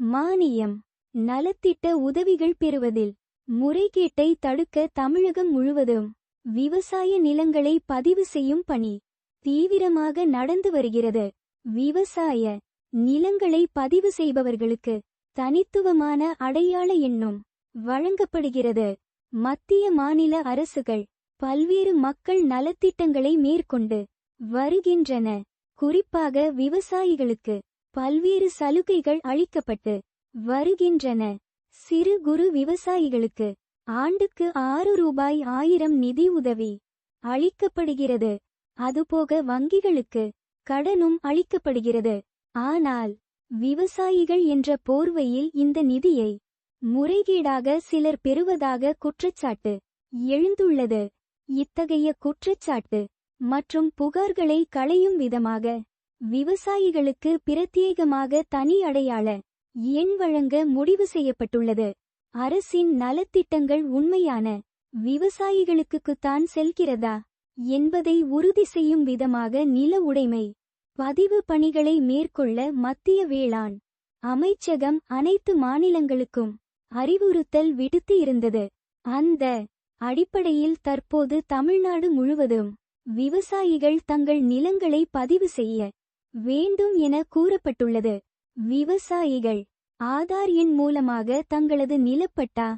மானியம். நலத்திட்ட உதவிகள் பெறுவதில் முறைகேட்டை தடுக்க தமிழகம் முழுவதும் விவசாய நிலங்களை பதிவு செய்யும் பணி தீவிரமாக நடந்து வருகிறது. விவசாய நிலங்களை பதிவு செய்பவர்களுக்கு தனித்துவமான அடையாள எண்ணும் வழங்கப்படுகிறது. மத்திய மாநில அரசுகள் பல்வேறு மக்கள் நலத்திட்டங்களை மேற்கொண்டு வருகின்றன. குறிப்பாக விவசாயிகளுக்கு பல்வேறு சலுகைகள் அளிக்கப்பட்டு வருகின்றன. சிறு குறு விவசாயிகளுக்கு ஆண்டுக்கு ஆறு ரூபாய் ஆயிரம் நிதி உதவி அளிக்கப்படுகிறது. அதுபோக வங்கிகளுக்கு கடனும் அளிக்கப்படுகிறது. ஆனால் விவசாயிகள் என்ற போர்வையில் இந்த நிதியை முறைகேடாக சிலர் பெறுவதாக குற்றச்சாட்டு எழுந்துள்ளது. இத்தகைய குற்றச்சாட்டு மற்றும் புகார்களை களையும் விதமாக விவசாயிகளுக்கு பிரத்யேகமாக தனி அடையாள எண் வழங்க முடிவு செய்யப்பட்டுள்ளது. அரசின் நலத்திட்டங்கள் உண்மையான விவசாயிகளுக்குத்தான் செல்கிறதா என்பதை உறுதி செய்யும் விதமாக நில உடைமை பதிவு பணிகளை மேற்கொள்ள மத்திய வேளாண் அமைச்சகம் அனைத்து மாநிலங்களுக்கும் அறிவுறுத்தல் விடுத்து இருந்தது. அந்த அடிப்படையில் தற்போது தமிழ்நாடு முழுவதும் விவசாயிகள் தங்கள் நிலங்களை பதிவு செய்ய வேண்டும் என கூறப்பட்டுள்ளது. விவசாயிகள் ஆதார் எண் மூலமாக தங்களது நிலப்பட்டா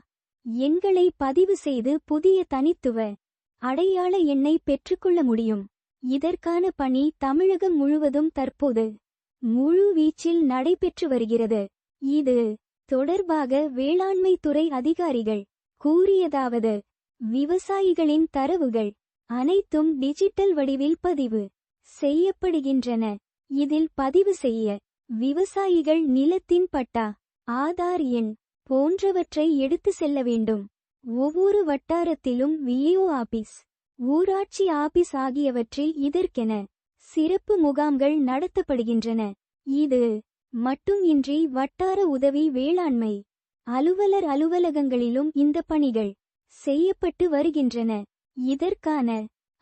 எண்களை பதிவு செய்து புதிய தனித்துவ அடையாள எண்ணை பெற்றுக்கொள்ள முடியும். இதற்கான பணி தமிழகம் முழுவதும் தற்போது முழு வீச்சில் நடைபெற்று வருகிறது. இது தொடர்பாக வேளாண்மை துறை அதிகாரிகள் கூறியதாவது விவசாயிகளின் தரவுகள் அனைத்தும் டிஜிட்டல் வடிவில் பதிவு செய்யப்படுகின்றன. இதில் பதிவு செய்ய விவசாயிகள் நிலத்தின் பட்டா ஆதார் எண் போன்றவற்றை எடுத்து செல்ல வேண்டும். ஒவ்வொரு வட்டாரத்திலும் விஏஓ ஆபீஸ் ஊராட்சி ஆபீஸ் ஆகியவற்றில் இதற்கென சிறப்பு முகாம்கள் நடத்தப்படுகின்றன. இது மட்டுமின்றி வட்டார உதவி வேளாண்மை அலுவலர் அலுவலகங்களிலும் இந்த பணிகள் செய்யப்பட்டு வருகின்றன. இதற்கான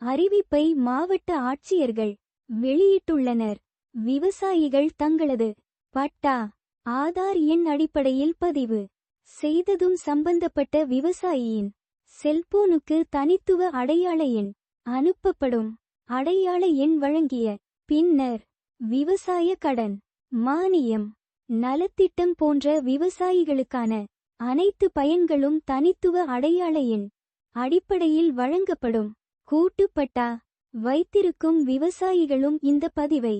அறிவிப்பை மாவட்ட ஆட்சியர்கள் வெளியிட்டுள்ளனர். விவசாயிகள் தங்களது பட்டா ஆதார் எண் அடிப்படையில் பதிவு செய்ததும் சம்பந்தப்பட்ட விவசாயியின் செல்போனுக்கு தனித்துவ அடையாள எண் அனுப்பப்படும். அடையாள எண் வழங்கிய பின்னர் விவசாய கடன் மானியம் நலத்திட்டம் போன்ற விவசாயிகளுக்கான அனைத்து பயன்களும் தனித்துவ அடையாள எண் அடிப்படையில் வழங்கப்படும். கூட்டுப்பட்டா வைத்திருக்கும் விவசாயிகளும் இந்த பதிவை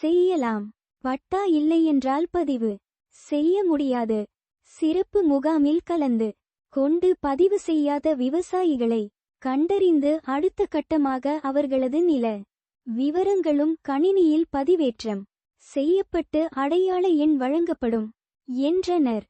செய்யலாம். பட்டா இல்லையென்றால் பதிவு செய்ய முடியாது. சிறப்பு முகாமில் கலந்து கொண்டு பதிவு செய்யாத விவசாயிகளை கண்டறிந்து அடுத்த கட்டமாக அவர்களது நில விவரங்களும் கணினியில் பதிவேற்றம் செய்யப்பட்டு அடையாள எண் வழங்கப்படும் என்றனர்.